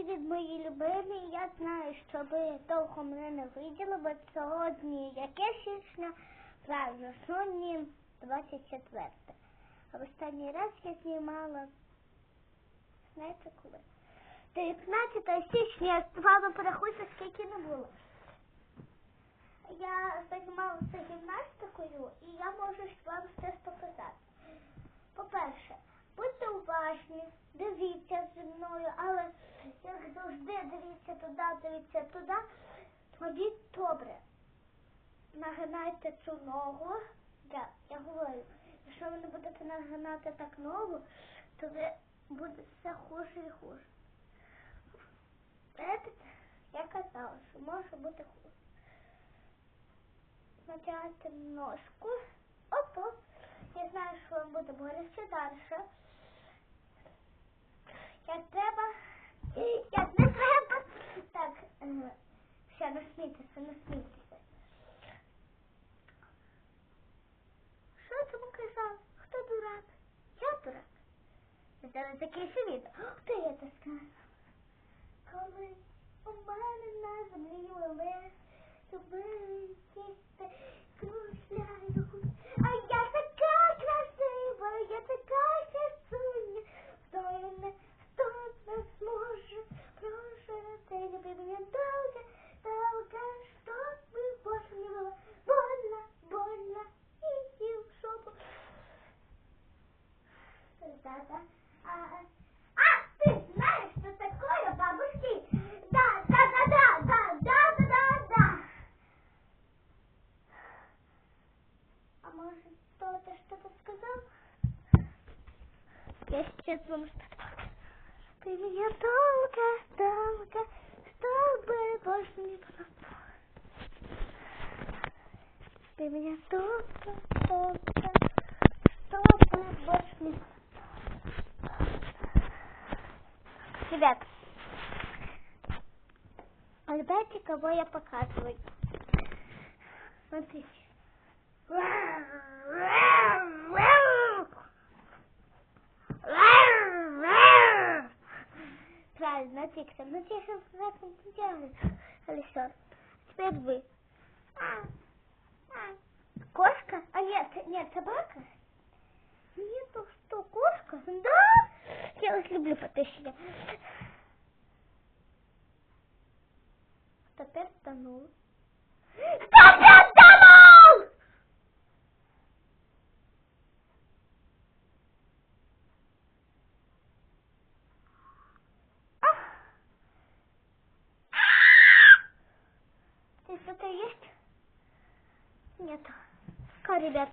Привіт, мої любимі. Я знаю, що ви довго мене не виділи, бо сьогодні яке січня? Правильно, сьогодні 24. А в останній раз я знімала, знаєте коли? 19 січня я з вами порахуйте, скільки не було. Я займалася гімнастикою і я можу завжди дивіться туди, дивіться туди, тоді добре. Нагинайте цю ногу. Да, я говорю, якщо ви не будете нагинати так ногу, то ви буде все хуже і хуже. Знаєте, я казала, що може бути хуже. Натягайте ножку. Оп-оп. Я знаю, що вам буде боляче далі. Що я тому казав? Хто дурак? Я дурак. Я зараз закінчу відео. Хто я це сказав? Коли у мене на землі леле, любили їсти Кто-то что-то сказал? Я сейчас вам что-то. Ты меня долго, долго, чтобы больше не было. Ты меня долго, долго, чтобы больше не было. Ребят, угадайте, кого я показываю. Смотрите. Правильно, Тиксон. Ну, так не делают. Алисер. Теперь вы. Кошка? А нет, нет, собака? Нету, что, кошка? Да? Я вас люблю, подписчики. Теперь тонул. Теперь что-то есть? Нет. Пока, ребят.